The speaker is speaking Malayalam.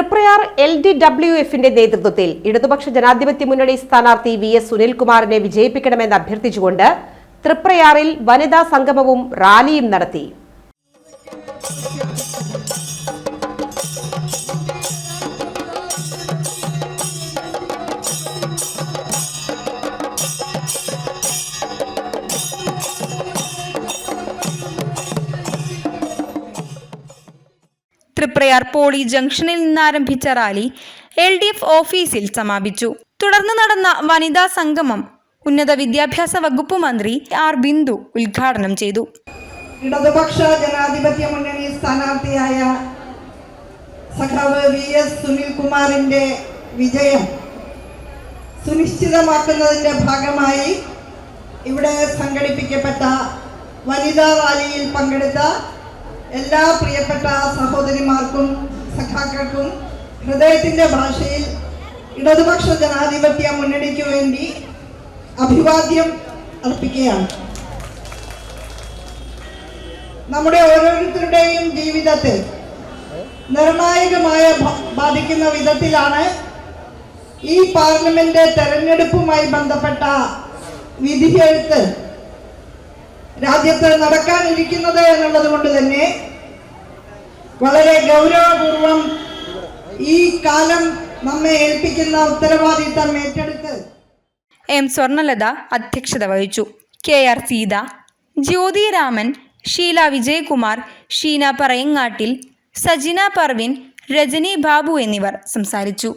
തൃപ്രയാർ എൽ ഡി ഡബ്ല്യു എഫിന്റെ നേതൃത്വത്തിൽ ഇടതുപക്ഷ ജനാധിപത്യ മുന്നണി സ്ഥാനാർത്ഥി വി എസ് സുനിൽകുമാറിനെ വിജയിപ്പിക്കണമെന്ന് അഭ്യർത്ഥിച്ചുകൊണ്ട് തൃപ്രയാറിൽ വനിതാ സംഗമവും റാലിയും നടത്തി. തൃപ്രയാർ പോളി ജംഗ്ഷനിൽ നിന്നാരംഭിച്ച റാലി എൽ ഡി എഫ് ഓഫീസിൽ സമാപിച്ചു. തുടർന്ന് നടന്ന വനിതാ സംഗമം ഉന്നത വിദ്യാഭ്യാസ വകുപ്പ് മന്ത്രി ആർ ബിന്ദു ഉദ്ഘാടനം ചെയ്തു. ഇടതുപക്ഷ ജനാധിപത്യ മുന്നണി സ്ഥാനാർത്ഥിയായ സഖാവ് വി എസ് സുനിൽകുമാറിന്റെ വിജയം സുനിശ്ചിതമാക്കുന്നതിന്റെ ഭാഗമായി ഇവിടെ സംഘടിപ്പിക്കപ്പെട്ട വനിതാ റാലിയിൽ പങ്കെടുത്ത എല്ലാ പ്രിയപ്പെട്ട സഹോദരിമാർക്കും സഖാക്കൾക്കും ഹൃദയത്തിന്റെ ഭാഷയിൽ ഇടതുപക്ഷ ജനാധിപത്യ മുന്നണിക്ക് വേണ്ടി അഭിവാദ്യം അർപ്പിക്കുകയാണ്. നമ്മുടെ ഓരോരുത്തരുടെയും ജീവിതത്തെ നിർണായകമായ ബാധിക്കുന്ന വിധത്തിലാണ് ഈ പാർലമെന്റ് തെരഞ്ഞെടുപ്പുമായി ബന്ധപ്പെട്ട വിധിയെഴുത്ത് രാജ്യത്ത് നടക്കാനിരിക്കുന്നത് എന്നുള്ളത് കൊണ്ട് തന്നെ വളരെ ഗൗരവപൂർവം ഈ കാലം നമ്മെ ഏൽപ്പിക്കുന്ന ഉത്തരവാദിത്തം ഏറ്റെടുത്ത് എം സ്വർണലത അധ്യക്ഷത വഹിച്ചു. കെ ആർ സീത ജ്യോതിരാമൻ ഷീല വിജയകുമാർ ഷീന പറയങ്ങാട്ടിൽ സജിന പർവിൻ രജനി ബാബു എന്നിവർ സംസാരിച്ചു.